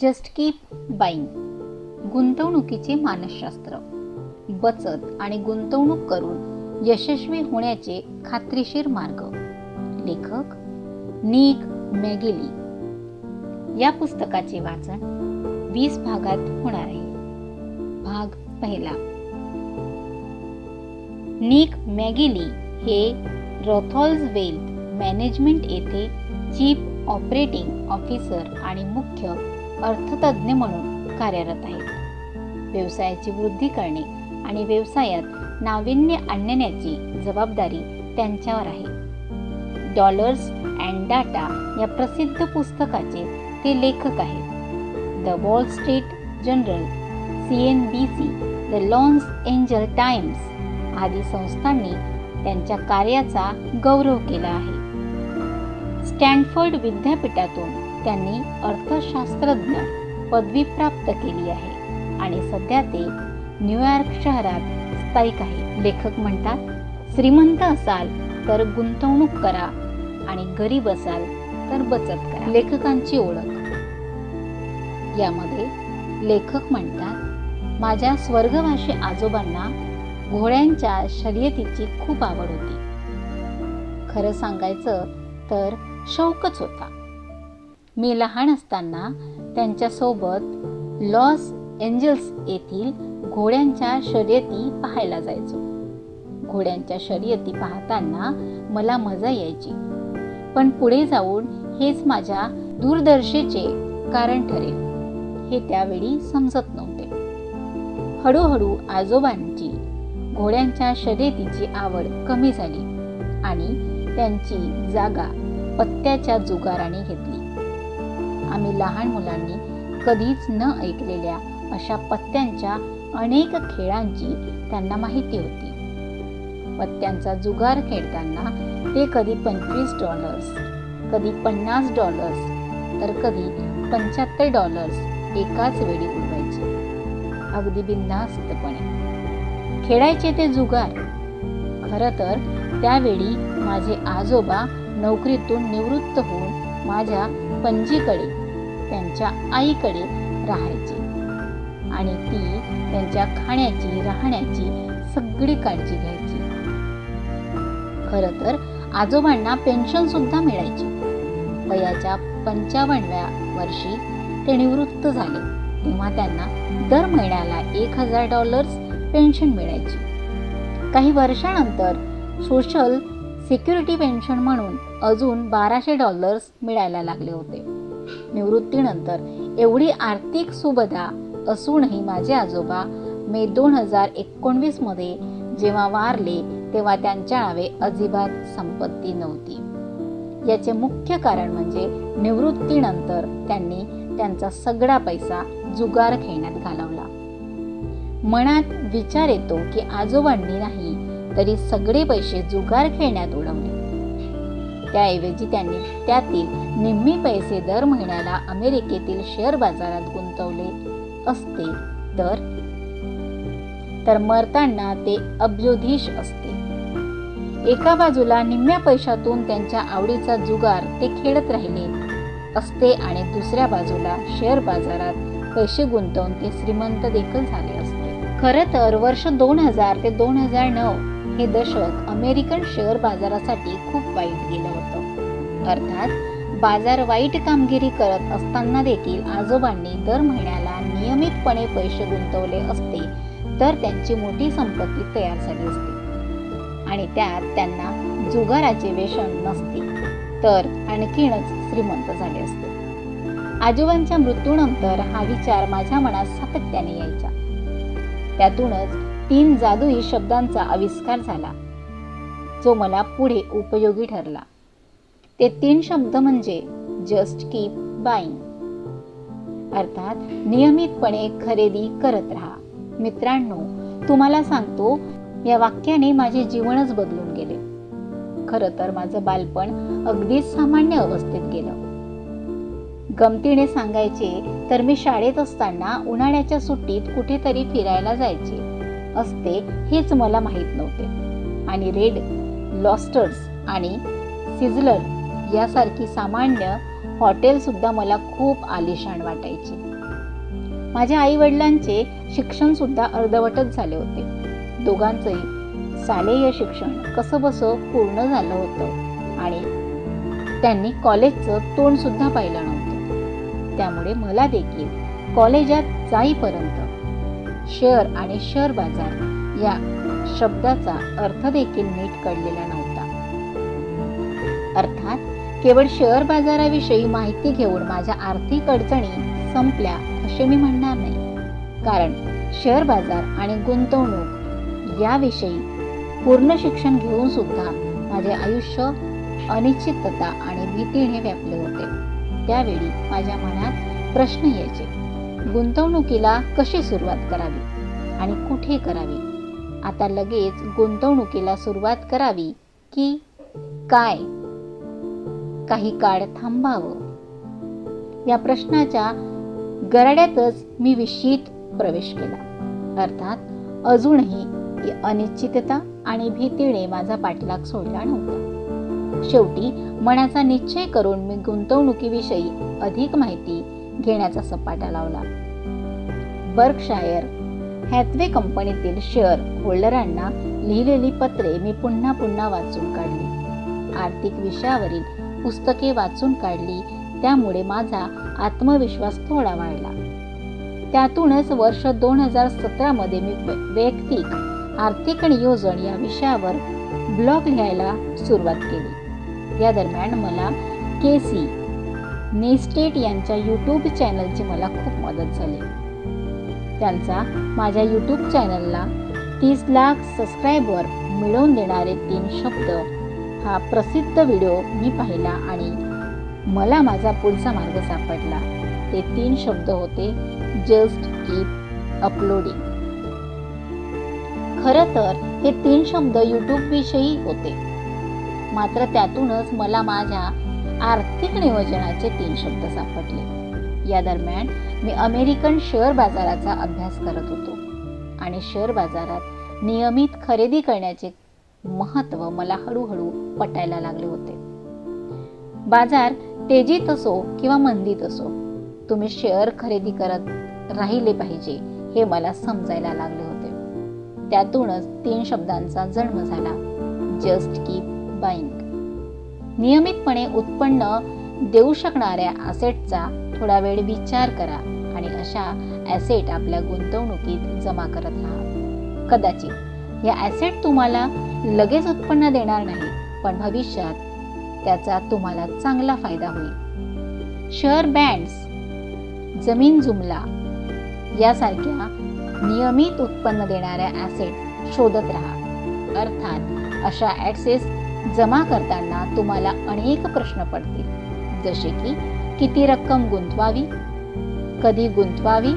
Just keep buying गुंतवणुकीचे मानसशास्त्र. बचत आणि गुंतवणूक करून यशस्वी होण्याचे खात्रीशीर मार्ग. लेखक नीक मॅगेली. या पुस्तकाचे वाचन वीस भागात होणार आहे. भाग पहिला. नीक मॅगेली हे रॉथॉल्स वेल्थ मॅनेजमेंट येथे चीफ ऑपरेटिंग ऑफिसर आणि मुख्य अर्थतज्ज्ञ म्हणून कार्यरत आहेत. व्यवसायाची वृद्धी करणे आणि व्यवसायात नाविन्य आणण्याची जबाबदारी त्यांच्यावर आहे. डॉलर्स अँड डाटा या प्रसिद्ध पुस्तकाचे ते लेखक आहेत. The Wall Street Journal C N B C the Los Angeles Times आदी संस्थांनी त्यांच्या कार्याचा गौरव केला आहे. स्टॅनफर्ड विद्यापीठातून त्यांनी अर्थशास्त्रज्ञ पदवी प्राप्त केली आहे. आणि सध्या ते न्यूयॉर्क शहरात स्थायिक आहे लेखक म्हणतात श्रीमंत असाल तर गुंतवणूक करा आणि गरीब असाल तर बचत करा. लेखकांची ओळख. यामध्ये लेखक म्हणतात माझ्या स्वर्गवासी आजोबांना घोड्यांच्या शर्यतीची खूप आवड होती. खरं सांगायचं तर शौकच होता. मी लहान असताना त्यांच्यासोबत लॉस एंजल्स येथील घोड्यांच्या शर्यती पाहायला जायचो. घोड्यांच्या शर्यती पाहताना मला मजा यायची. पण पुढे जाऊन हेच माझ्या दूरदर्शेचे कारण ठरेल हे त्यावेळी समजत नव्हते. हळूहळू आजोबांची घोड्यांच्या शर्यतीची आवड कमी झाली आणि त्यांची जागा पत्त्याच्या जुगाराने घेतली. आम्ही लहान मुलांनी कधीच न ऐकलेल्या अशा पत्त्यांच्या अनेक खेळांची त्यांना माहिती होती. पत्त्यांचा जुगार खेळताना ते कधी पंचवीस डॉलर्स कधी पन्नास डॉलर्स तर कधी पंच्याहत्तर डॉलर्स एकाच वेळी उडवायचे. अगदी बिनधास्तपणे. खेळायचे ते जुगार. खरं तर त्यावेळी माझे आजोबा नोकरीतून निवृत्त होऊन माझ्या पणजीकडे त्यांच्या आईकडे राहायचे. आणि ती त्यांच्या खाण्याची राहण्याची सगळी काळजी घ्यायची. खरं तर आजोबांना पेन्शन सुद्धा मिळायची. वयाच्या पंचावन्नव्या वर्षी ते निवृत्त झाले. तेव्हा त्यांना दर महिन्याला एक हजार डॉलर्स पेन्शन मिळायची. काही वर्षानंतर सोशल सिक्युरिटी पेन्शन म्हणून अजून बाराशे डॉलर्स मिळायला लागले होते. निवृत्तीनंतर एवढी आर्थिक सुबधा असूनही माझे आजोबा मे दोन हजार एकोणवीसमध्ये जेव्हा वारले तेव्हा त्यांच्या नावे अजिबात संपत्ती नव्हती. याचे मुख्य कारण म्हणजे निवृत्तीनंतर त्यांनी त्यांचा सगळा पैसा जुगार खेळण्यात घालवला. मनात विचार येतो की आजोबांनी नाही तरी सगळे पैसे जुगार खेळण्यात उडवले. त्याऐवजी त्यांनी त्यातील निम्मी पैसे दर महिन्याला अमेरिकेतील शेअर बाजारात गुंतवले असते. तर तर मरताना ते अब्योधीश असते. एका बाजूला निम्म्या पैशातून त्यांच्या आवडीचा जुगार ते खेळत राहिले असते आणि दुसऱ्या बाजूला शेअर बाजारात पैसे गुंतवून ते श्रीमंत देखील झाले असते. खरं तर वर्ष दोन हजार ते दोन हजार नऊ हे दशक अमेरिकन शेअर बाजारासाठी खूप वाईट गेलं होतं. अर्थात बाजार वाईट कामगिरी करत असताना देखील आजोबांनी दर महिन्याला नियमितपणे पैसे गुंतवले असते तर त्यांची मोठी संपत्ती तयार झाली असती. आणि त्यात त्यांना जुगाराचे व्यसन नसते तर आणखीनच श्रीमंत झाले असते. आजोबांच्या मृत्यूनंतर हा विचार माझ्या मनात सातत्याने यायचा. त्यातूनच तीन जादुई शब्दांचा आविष्कार झाला. जो मला पुढे उपयोगी ठरला. ते तीन शब्द म्हणजे जस्ट कीप बाईंग अर्थात नियमितपणे खरेदी करत राहा. मित्रांनो तुम्हाला सांगतो या वाक्याने माझे जीवनच बदलून गेले. खरं तर माझं बालपण अगदीच सामान्य अवस्थेत गेलं. गमतीने सांगायचे तर मी शाळेत असताना उन्हाळ्याच्या सुट्टीत कुठेतरी फिरायला जायचे. असते हेच मला माहीत नव्हते. आणि रेड लॉस्टर्स आणि सिझलर यासारखी सामान्य हॉटेलसुद्धा मला खूप आलिशान वाटायची. माझ्या आई वडिलांचे शिक्षण सुद्धा अर्धवटच झाले होते. दोघांचंही शालेय शिक्षण कसंबसं पूर्ण झालं होतं आणि त्यांनी कॉलेजचं तोंड सुद्धा पाहिलं नव्हतं. त्यामुळे मला देखील कॉलेजात जाईपर्यंत शेअर आणि शेअर बाजार या शब्दाचा अर्थ देखील नीट कळलेला नव्हता. अर्थात केवळ शेअर बाजाराविषयी माहिती घेऊन माझ्या आर्थिक अडचणी संपल्या असे मी म्हणणार नाही. कारण शेअर बाजार आणि गुंतवणूक याविषयी पूर्ण शिक्षण घेऊन सुद्धा माझे आयुष्य अनिश्चितता आणि भीतीने व्यापले होते. त्यावेळी माझ्या मनात प्रश्न यायचे गुंतवणुकीला कशी सुरुवात करावी आणि कुठे करावी? आता लगेच गुंतवणुकीला सुरुवात करावी की काय? काही काळ थांबावं. या प्रश्नाच्या गराड्यातच मी विशीत प्रवेश केला. अर्थात अजूनही अनिश्चितता आणि भीतीने माझा पाठलाग सोडला नव्हता. शेवटी मनाचा निश्चय करून मी गुंतवणुकीविषयी अधिक माहिती घेण्याचा सपाटा लावला. बर्कशायर हॅथवे कंपनीतील शेअर होल्डरांना लिहिलेली पत्रे मी पुन्हा पुन्हा वाचून काढली. आर्थिक विषयावरील पुस्तके वाचून काढली त्यामुळे माझा आत्मविश्वास थोडा वाढला. त्यातूनच वर्ष दोन हजार सतरामध्ये मी वैयक्तिक आर्थिक नियोजन या विषयावर ब्लॉग लिहायला सुरुवात केली. या दरम्यान मला के सी नेस्टेट यांच्या यूट्यूब चॅनलची मला खूप मदत झाली. त्यांचा माझ्या यूट्यूब चॅनलला तीस लाख सबस्क्रायबर मिळवून देणारे तीन शब्द हा प्रसिद्ध व्हिडिओ मी पाहिला आणि मला माझा पुढचा मार्ग सापडला. ते तीन शब्द होते जस्ट कीप अपलोडिंग खरं तर हे तीन शब्द यूट्यूब विषयी होते. मात्र त्यातूनच मला माझ्या आर्थिक नियोजनाचे तीन शब्द सापडले. या दरम्यान मी अमेरिकन शेअर बाजाराचा अभ्यास करत होतो आणि शेअर बाजारात नियमित खरेदी करण्याचे महत्त्व मला हळूहळू पटायला लागले होते. बाजार तेजीत असो किंवा मंदीत असो तुम्ही शेअर खरेदी करत राहिले पाहिजे हे मला समजायला लागले होते. त्यातूनच तीन शब्दांचा जन्म झाला. Just keep buying. नियमितपणे उत्पन्न देऊ शकणाऱ्या ॲसेटचा थोडा वेळ विचार करा आणि अशा ॲसेट आपल्या गुंतवणुकीत जमा करत राहा. कदाचित या ॲसेट तुम्हाला लगेच उत्पन्न देणार नाही पण भविष्यात त्याचा तुम्हाला चांगला फायदा होईल. शेअर बँड्स जमीन जुमला यासारख्या नियमित उत्पन्न देणाऱ्या ॲसेट शोधत राहा. अर्थात अशा ॲक्सेस जमा करताना तुम्हाला अनेक प्रश्न पडतील. जसे की किती रक्कम गुंतवावी? कधी गुंतवावी?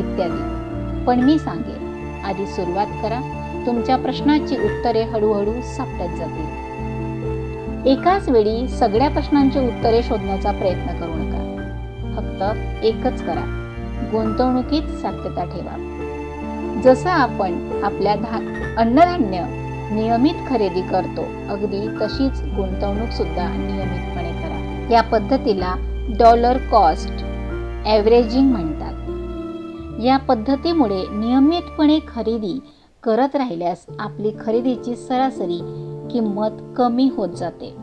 इत्यादी. पण मी सांगेन आधी सुरुवात करा. तुमच्या प्रश्नाची उत्तरे हळूहळू सापडत जातील. एकाच वेळी सगळ्या प्रश्नांची उत्तरे शोधण्याचा प्रयत्न करू नका. फक्त एकच करा. गुंतवणुकीत सात्यता ठेवा. जसं आपण आपल्या धा अन्नधान्य नियमित खरेदी करतो. अगदी तशीच गुंतवणूक सुद्धा नियमितपणे करा. या पद्धतीला डॉलर कॉस्ट ॲव्हरेजिंग म्हणतात. या पद्धतीमुळे नियमितपणे खरेदी करत राहिल्यास आपली खरेदीची सरासरी किंमत कमी होत जाते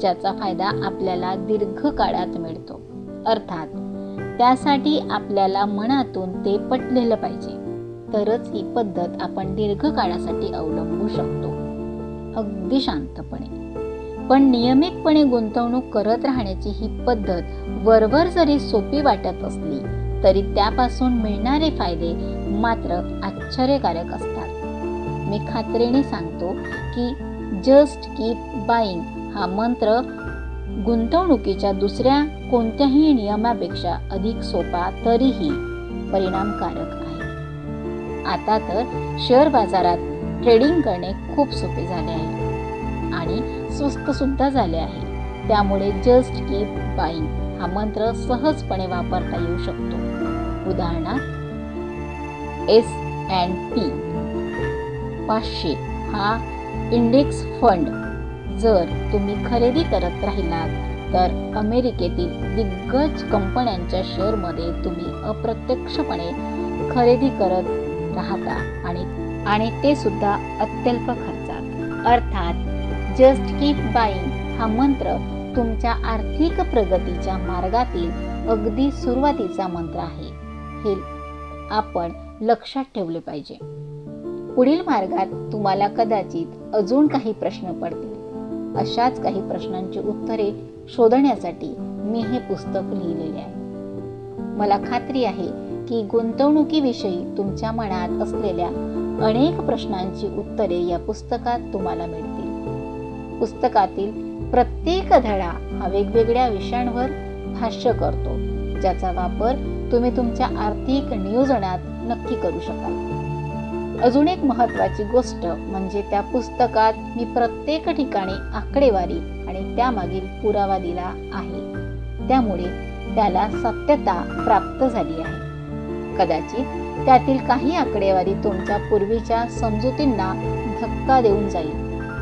ज्याचा फायदा आपल्याला दीर्घकाळात मिळतो. अर्थात त्यासाठी आपल्याला मनातून ते पटलेलं पाहिजे. तरच ही पद्धत आपण दीर्घकाळासाठी अवलंबू शकतो. अगदी शांतपणे. पण नियमितपणे गुंतवणूक करत राहण्याची ही पद्धत वरवर जरी सोपी वाटत असली तरी त्यापासून मिळणारे फायदे मात्र आश्चर्यकारक असतात. मी खात्रीने सांगतो की जस्ट कीप बाईंग हा मंत्र गुंतवणुकीच्या दुसऱ्या कोणत्याही नियमापेक्षा अधिक सोपा तरीही परिणामकारक आहे. आता तर शेअर बाजारात ट्रेडिंग करणे खूप सोपे झाले आहे. आणि स्वस्त सुद्धा झाले आहे. त्यामुळे जस्ट कीप बाईंग हा मंत्र सहजपणे वापरता येऊ शकतो. उदाहरणार्थ एस अँड पी पाचशे हा इंडेक्स फंड जर तुम्ही खरेदी करत राहिलात तर अमेरिकेतील दिग्गज कंपन्यांच्या शेअरमध्ये तुम्ही अप्रत्यक्षपणे खरेदी करत राहता आणि आणि ते सुद्धा अत्यल्प खर्चात. अर्थात जस्ट कीप बाईंग हा मंत्र तुमच्या आर्थिक प्रगतीच्या मार्गातील अगदी सुरुवातीचा मंत्र आहे. हे आपण लक्षात ठेवले पाहिजे. पुढील मार्गात तुम्हाला कदाचित अजून काही प्रश्न पडतील. अशाच काही प्रश्नांची उत्तरे शोधण्यासाठी मी हे पुस्तक लिहिलेले आहे. मला खात्री आहे की गुंतवणुकीविषयी तुमच्या मनात असलेल्या अनेक प्रश्नांची उत्तरे या पुस्तकात तुम्हाला मिळतील. पुस्तकातील प्रत्येक धडा हा वेगवेगळ्या विषयांवर भाष्य करतो ज्याचा वापर तुम्ही तुमच्या आर्थिक नियोजनात नक्की करू शकाल. अजून एक महत्वाची गोष्ट म्हणजे त्या पुस्तकात मी प्रत्येक ठिकाणी आकडेवारी आणि त्यामागील पुरावा दिला आहे. त्यामुळे त्याला सत्यता प्राप्त झाली आहे. कदाचित त्यातील काही आकडेवारी तुमच्या पूर्वीच्या समजुतींना धक्का देऊन जाईल.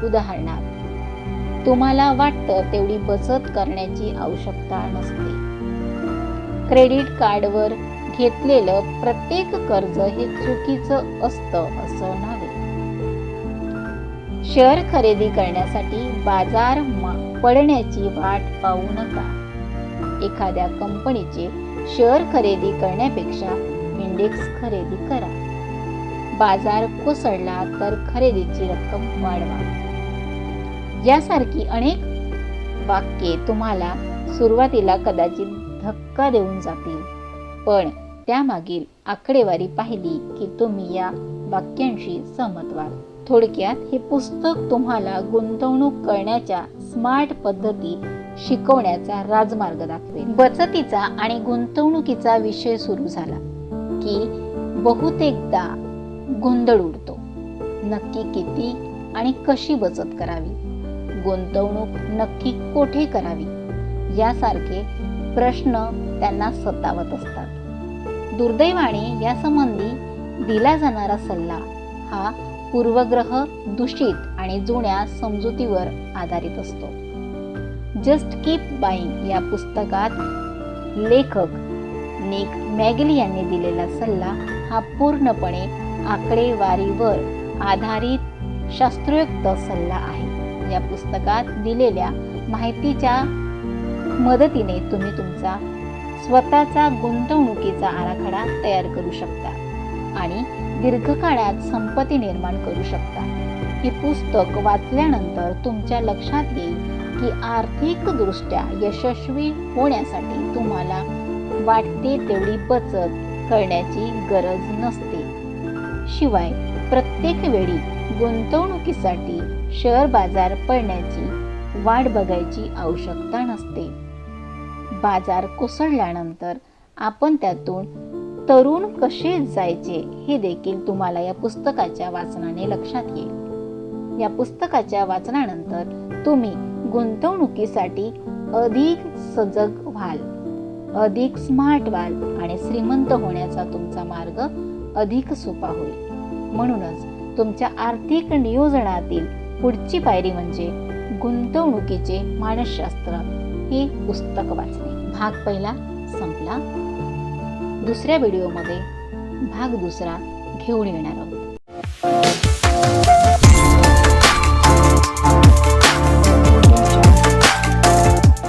उदाहरणार्थ तुम्हाला वाटतं तेवढी बचत करण्याची आवश्यकता नसते. क्रेडिट कार्डवर घेतलेलं प्रत्येक कर्ज हे चुकीचं असतं असं नव्हे शेअर खरेदी करण्यासाठी बाजार पडण्याची वाट पाहू नका. एखाद्या कंपनीचे शेअर खरेदी करण्यापेक्षा इंडेक्स खरेदी करा. बाजार कोसळला तर खरेदीची रक्कम वाढवा. यासारखी अनेक वाक्ये तुम्हाला सुरुवातीला कदाचित धक्का देऊन जातील पण त्यामागील आकडेवारी पाहिली की तुम्ही या वाक्यांशी सहमत व्हाल. थोडक्यात हे पुस्तक तुम्हाला गुंतवणूक करण्याच्या स्मार्ट पद्धती शिकवण्याचा राजमार्ग दाखवेल. बचतीचा आणि गुंतवणुकीचा विषय सुरू झाला. की बहुतेकदा गोंधळ उडतो. नक्की किती आणि कशी बचत करावी? गुंतवणूक नक्की कोठे करावी? यासारखे प्रश्न त्यांना सतावत असतात. दुर्दैवाने यासंबंधी दिला जाणारा सल्ला हा पूर्वग्रह दूषित आणि जुन्या समजुतीवर आधारित असतो. जस्ट कीप बाईंग या पुस्तकात लेखक निक मॅगली यांनी दिलेला सल्ला हा पूर्णपणे आकडेवारीवर आधारित शास्त्रोक्त सल्ला आहे. या पुस्तकात दिलेल्या माहितीच्या मदतीने तुम्ही तुमचा स्वतःचा गुंतवणुकीचा आराखडा तयार करू शकता आणि दीर्घकाळात संपत्ती निर्माण करू शकता. हे पुस्तक वाचल्यानंतर तुमच्या लक्षात येईल की आर्थिकदृष्ट्या यशस्वी होण्यासाठी तुम्हाला वाटते तेवढी बचत करण्याची गरज नसते. शिवाय प्रत्येक वेळी गुंतवणुकीसाठी शेअर बाजार पडण्याची वाट बघायची आवश्यकता नसते. बाजार कोसळल्यानंतर आपण त्यातून तरुण कसे जायचे हे देखील तुम्हाला या पुस्तकाच्या वाचनाने लक्षात येईल. या पुस्तकाच्या वाचनानंतर तुम्ही गुंतवणुकीसाठी अधिक सजग व्हाल. अधिक स्मार्ट व्हाल आणि श्रीमंत होण्याचा तुमचा मार्ग अधिक सोपा होईल. म्हणूनच तुमच्या आर्थिक नियोजनातील पुढची पायरी म्हणजे गुंतवणुकीचे मानसशास्त्र हे पुस्तक वाचणे. भाग पहिला संपला. दुसऱ्या व्हिडिओमध्ये भाग दुसरा घेऊन येणार आहोत.